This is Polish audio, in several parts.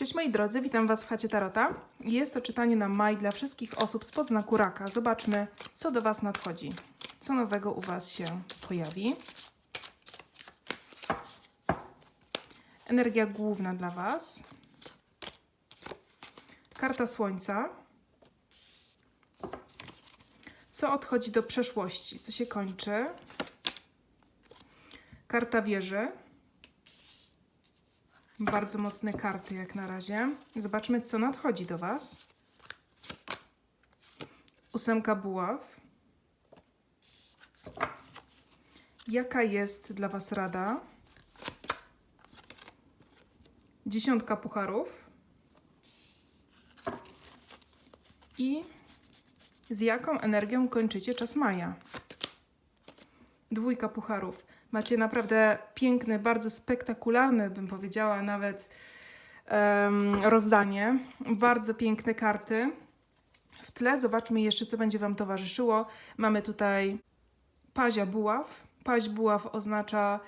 Cześć moi drodzy, witam Was w chacie Tarota. Jest to czytanie na maj dla wszystkich osób spod znaku raka. Zobaczmy, co do Was nadchodzi. Co nowego u Was się pojawi. Energia główna dla Was. Karta Słońca. Co odchodzi do przeszłości? Co się kończy? Karta Wieży. Bardzo mocne karty jak na razie. Zobaczmy, co nadchodzi do Was. Ósemka buław. Jaka jest dla Was rada? Dziesiątka pucharów. I z jaką energią kończycie czas maja? Dwójka pucharów. Macie naprawdę piękne, bardzo spektakularne, bym powiedziała, nawet rozdanie. Bardzo piękne karty. W tle zobaczmy jeszcze, co będzie Wam towarzyszyło. Mamy tutaj pazia buław. Paź buław oznacza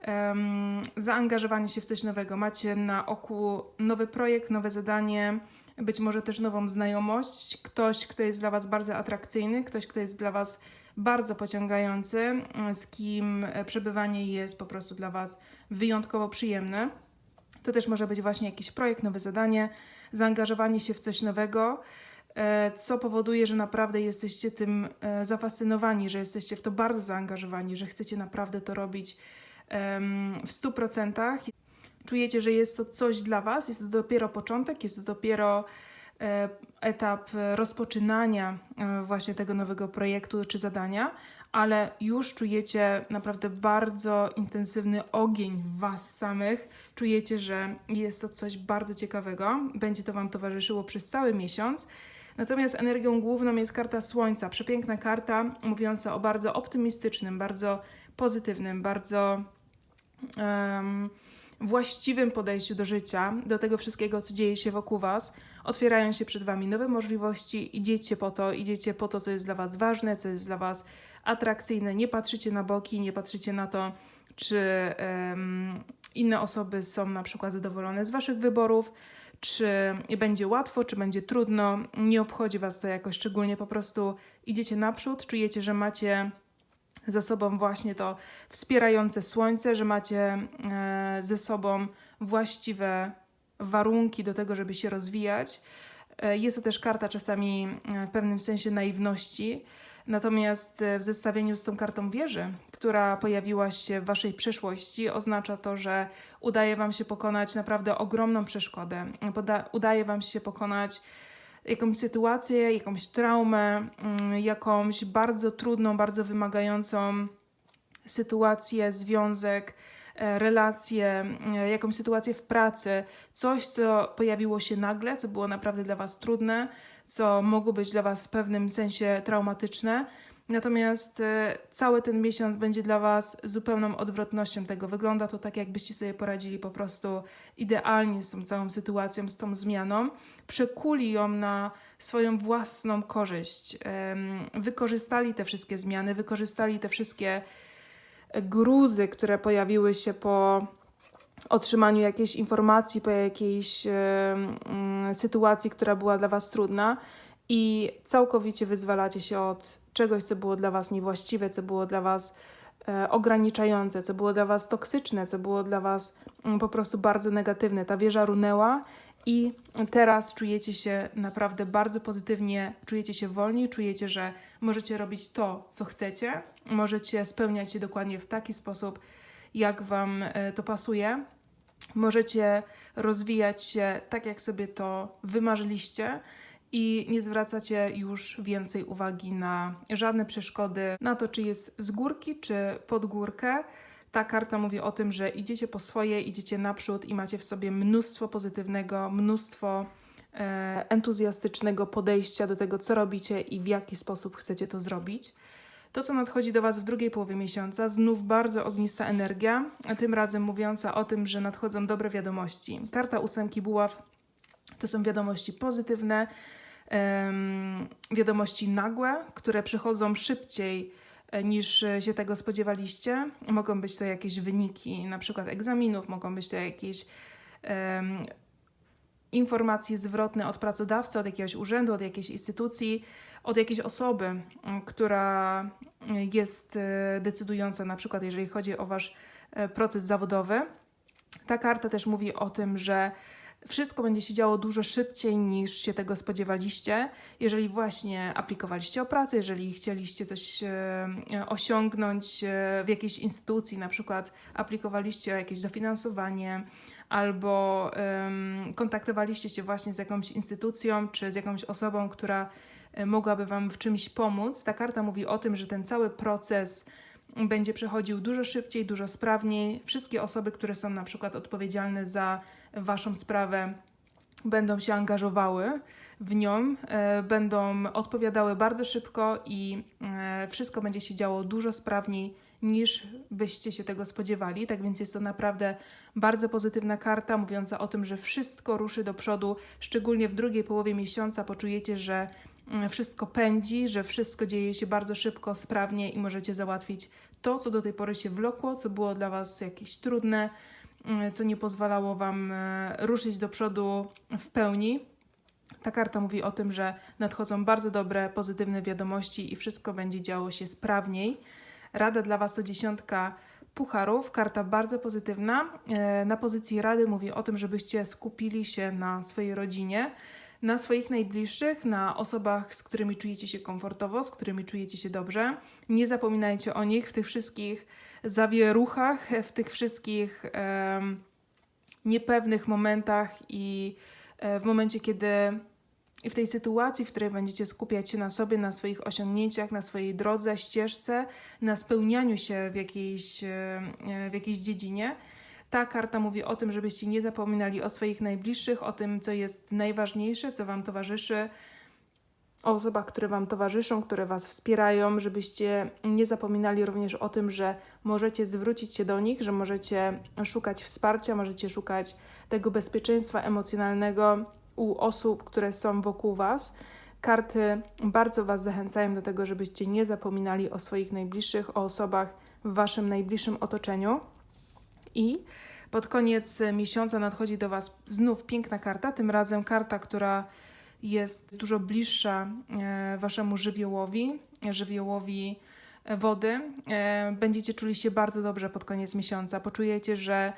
em, zaangażowanie się w coś nowego. Macie na oku nowy projekt, nowe zadanie, być może też nową znajomość. Ktoś, kto jest dla Was bardzo atrakcyjny, ktoś, kto jest dla Was bardzo pociągający, z kim przebywanie jest po prostu dla Was wyjątkowo przyjemne. To też może być właśnie jakiś projekt, nowe zadanie, zaangażowanie się w coś nowego, e, co powoduje, że naprawdę jesteście tym e, zafascynowani, że jesteście w to bardzo zaangażowani, że chcecie naprawdę to robić w 100%. Czujecie, że jest to coś dla Was, jest to dopiero początek, jest to dopiero e, etap e, rozpoczynania e, właśnie tego nowego projektu czy zadania, ale już czujecie naprawdę bardzo intensywny ogień w Was samych. Czujecie, że jest to coś bardzo ciekawego. Będzie to Wam towarzyszyło przez cały miesiąc. Natomiast energią główną jest karta Słońca. Przepiękna karta, mówiąca o bardzo optymistycznym, bardzo pozytywnym, bardzo em, właściwym podejściu do życia, do tego wszystkiego, co dzieje się wokół Was. Otwierają się przed Wami nowe możliwości, idziecie po to, idziecie po to, co jest dla Was ważne, co jest dla Was atrakcyjne. Nie patrzycie na boki, nie patrzycie na to, czy em, inne osoby są na przykład zadowolone z Waszych wyborów, czy będzie łatwo, czy będzie trudno. Nie obchodzi Was to jakoś szczególnie, po prostu idziecie naprzód, czujecie, że macie ze sobą właśnie to wspierające słońce, że macie e, ze sobą właściwe warunki do tego, żeby się rozwijać. E, Jest to też karta czasami e, w pewnym sensie naiwności. Natomiast e, w zestawieniu z tą kartą wieży, która pojawiła się w Waszej przeszłości, oznacza to, że udaje Wam się pokonać naprawdę ogromną przeszkodę. Udaje Wam się pokonać jakąś sytuację, jakąś traumę, mm, jakąś bardzo trudną, bardzo wymagającą sytuację, związek, e, relacje, e, jakąś sytuację w pracy, coś, co pojawiło się nagle, co było naprawdę dla Was trudne, co mogło być dla Was w pewnym sensie traumatyczne. Natomiast e, cały ten miesiąc będzie dla Was zupełną odwrotnością tego. Wygląda to tak, jakbyście sobie poradzili po prostu idealnie z tą całą sytuacją, z tą zmianą. Przekuli ją na swoją własną korzyść. Wykorzystali te wszystkie zmiany, wykorzystali te wszystkie gruzy, które pojawiły się po otrzymaniu jakiejś informacji, po jakiejś mm, sytuacji, która była dla Was trudna i całkowicie wyzwalacie się od czegoś, co było dla Was niewłaściwe, co było dla Was e, ograniczające, co było dla Was toksyczne, co było dla Was mm, po prostu bardzo negatywne. Ta wieża runęła i teraz czujecie się naprawdę bardzo pozytywnie, czujecie się wolni, czujecie, że możecie robić to, co chcecie, możecie spełniać się dokładnie w taki sposób, jak Wam e, to pasuje. Możecie rozwijać się tak, jak sobie to wymarzyliście i nie zwracacie już więcej uwagi na żadne przeszkody, na to, czy jest z górki, czy pod górkę. Ta karta mówi o tym, że idziecie po swoje, idziecie naprzód i macie w sobie mnóstwo pozytywnego, mnóstwo e, entuzjastycznego podejścia do tego, co robicie i w jaki sposób chcecie to zrobić. To, co nadchodzi do Was w drugiej połowie miesiąca, znów bardzo ognista energia, tym razem mówiąca o tym, że nadchodzą dobre wiadomości. Karta ósemki buław to są wiadomości pozytywne, wiadomości nagłe, które przychodzą szybciej niż e, się tego spodziewaliście. Mogą być to jakieś wyniki, na przykład egzaminów, mogą być to jakieś em, informacje zwrotne od pracodawcy, od jakiegoś urzędu, od jakiejś instytucji, od jakiejś osoby, która jest e, decydująca, na przykład jeżeli chodzi o Wasz e, proces zawodowy. Ta karta też mówi o tym, że wszystko będzie się działo dużo szybciej niż się tego spodziewaliście. Jeżeli właśnie aplikowaliście o pracę, jeżeli chcieliście coś e, osiągnąć e, w jakiejś instytucji, na przykład aplikowaliście o jakieś dofinansowanie, albo kontaktowaliście się właśnie z jakąś instytucją czy z jakąś osobą, która e, mogłaby Wam w czymś pomóc. Ta karta mówi o tym, że ten cały proces będzie przechodził dużo szybciej, dużo sprawniej. Wszystkie osoby, które są na przykład odpowiedzialne za Waszą sprawę, będą się angażowały w nią, e, będą odpowiadały bardzo szybko i e, wszystko będzie się działo dużo sprawniej niż byście się tego spodziewali. Tak więc jest to naprawdę bardzo pozytywna karta, mówiąca o tym, że wszystko ruszy do przodu, szczególnie w drugiej połowie miesiąca poczujecie, że mm, wszystko pędzi, że wszystko dzieje się bardzo szybko, sprawnie i możecie załatwić to, co do tej pory się wlokło, co było dla Was jakieś trudne, co nie pozwalało Wam e, ruszyć do przodu w pełni. Ta karta mówi o tym, że nadchodzą bardzo dobre, pozytywne wiadomości i wszystko będzie działo się sprawniej. Rada dla Was to dziesiątka pucharów, karta bardzo pozytywna. E, Na pozycji rady mówi o tym, żebyście skupili się na swojej rodzinie, na swoich najbliższych, na osobach, z którymi czujecie się komfortowo, z którymi czujecie się dobrze. Nie zapominajcie o nich w tych wszystkich zawieruchach, w tych wszystkich niepewnych momentach i e, w momencie, kiedy i w tej sytuacji, w której będziecie skupiać się na sobie, na swoich osiągnięciach, na swojej drodze, ścieżce, na spełnianiu się w jakiejś, e, w jakiejś dziedzinie, ta karta mówi o tym, żebyście nie zapominali o swoich najbliższych, o tym, co jest najważniejsze, co Wam towarzyszy, o osobach, które Wam towarzyszą, które Was wspierają, żebyście nie zapominali również o tym, że możecie zwrócić się do nich, że możecie szukać wsparcia, możecie szukać tego bezpieczeństwa emocjonalnego u osób, które są wokół Was. Karty bardzo Was zachęcają do tego, żebyście nie zapominali o swoich najbliższych, o osobach w Waszym najbliższym otoczeniu. I pod koniec miesiąca nadchodzi do Was znów piękna karta, tym razem karta, która jest dużo bliższa e, Waszemu żywiołowi, żywiołowi e, wody. E, Będziecie czuli się bardzo dobrze pod koniec miesiąca. Poczujecie, że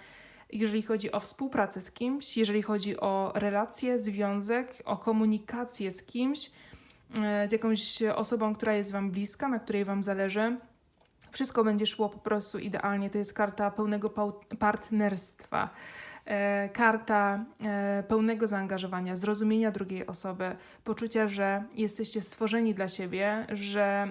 jeżeli chodzi o współpracę z kimś, jeżeli chodzi o relacje, związek, o komunikację z kimś, e, z jakąś osobą, która jest Wam bliska, na której Wam zależy, wszystko będzie szło po prostu idealnie. To jest karta pełnego partnerstwa, e, karta e, pełnego zaangażowania, zrozumienia drugiej osoby, poczucia, że jesteście stworzeni dla siebie, że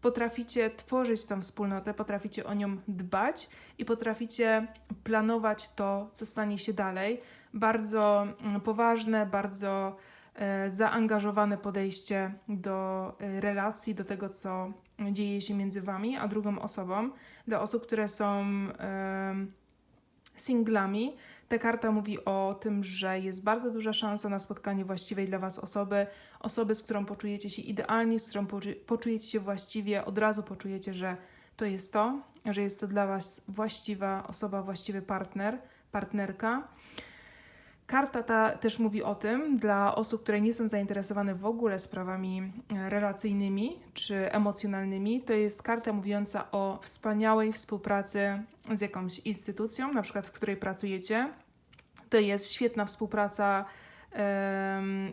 potraficie tworzyć tą wspólnotę, potraficie o nią dbać i potraficie planować to, co stanie się dalej. Bardzo mm, poważne, bardzo e, zaangażowane podejście do relacji, do tego, co dzieje się między wami a drugą osobą. Dla osób, które są singlami, ta karta mówi o tym, że jest bardzo duża szansa na spotkanie właściwej dla Was osoby, osoby, z którą poczujecie się idealnie, z którą poczu- poczujecie się właściwie, od razu poczujecie, że to jest to, że jest to dla Was właściwa osoba, właściwy partner, partnerka. Karta ta też mówi o tym dla osób, które nie są zainteresowane w ogóle sprawami e, relacyjnymi czy emocjonalnymi. To jest karta mówiąca o wspaniałej współpracy z jakąś instytucją, na przykład w której pracujecie. To jest świetna współpraca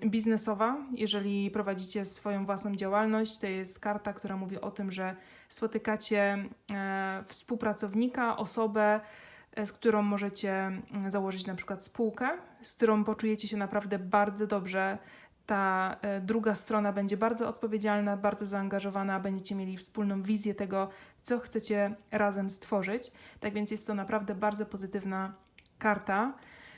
biznesowa, jeżeli prowadzicie swoją własną działalność. To jest karta, która mówi o tym, że spotykacie e, współpracownika, osobę, z którą możecie mm, założyć na przykład spółkę, z którą poczujecie się naprawdę bardzo dobrze. Ta e, druga strona będzie bardzo odpowiedzialna, bardzo zaangażowana, będziecie mieli wspólną wizję tego, co chcecie razem stworzyć. Tak więc jest to naprawdę bardzo pozytywna karta,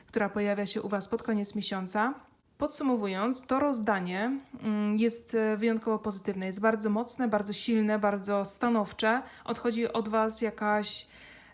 która pojawia się u Was pod koniec miesiąca. Podsumowując, to rozdanie mm, jest e, wyjątkowo pozytywne, jest bardzo mocne, bardzo silne, bardzo stanowcze. Odchodzi od Was jakaś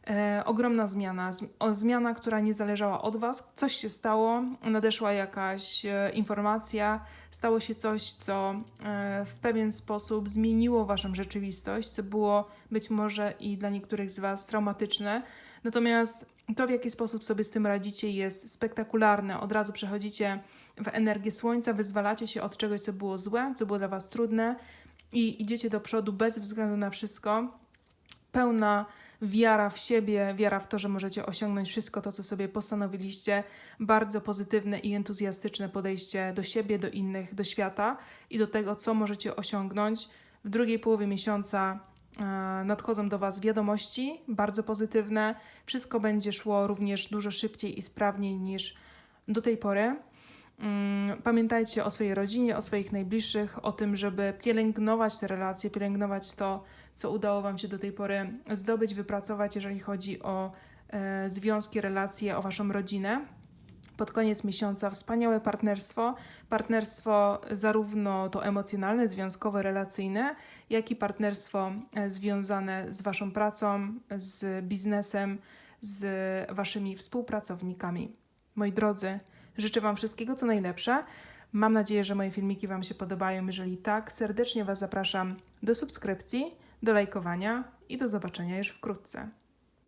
e, ogromna zmiana, zmiana, która nie zależała od Was. Coś się stało, nadeszła jakaś e, informacja, stało się coś, co e, w pewien sposób zmieniło Waszą rzeczywistość, co było być może i dla niektórych z Was traumatyczne. Natomiast To, w jaki sposób sobie z tym radzicie, jest spektakularne. Od razu przechodzicie w energię słońca, wyzwalacie się od czegoś, co było złe, co było dla Was trudne i idziecie do przodu bez względu na wszystko. Pełna wiara w siebie, wiara w to, że możecie osiągnąć wszystko to, co sobie postanowiliście. Bardzo pozytywne i entuzjastyczne podejście do siebie, do innych, do świata i do tego, co możecie osiągnąć. W drugiej połowie miesiąca e, nadchodzą do Was wiadomości bardzo pozytywne. Wszystko będzie szło również dużo szybciej i sprawniej niż do tej pory. Mm, Pamiętajcie o swojej rodzinie, o swoich najbliższych, o tym, żeby pielęgnować te relacje, pielęgnować to, co udało Wam się do tej pory zdobyć, wypracować, jeżeli chodzi o e, związki, relacje, o Waszą rodzinę. Pod koniec miesiąca wspaniałe partnerstwo. Partnerstwo zarówno to emocjonalne, związkowe, relacyjne, jak i partnerstwo e, związane z Waszą pracą, z biznesem, z Waszymi współpracownikami. Moi drodzy, życzę Wam wszystkiego co najlepsze. Mam nadzieję, że moje filmiki Wam się podobają. Jeżeli tak, serdecznie Was zapraszam do subskrypcji, do lajkowania i do zobaczenia już wkrótce.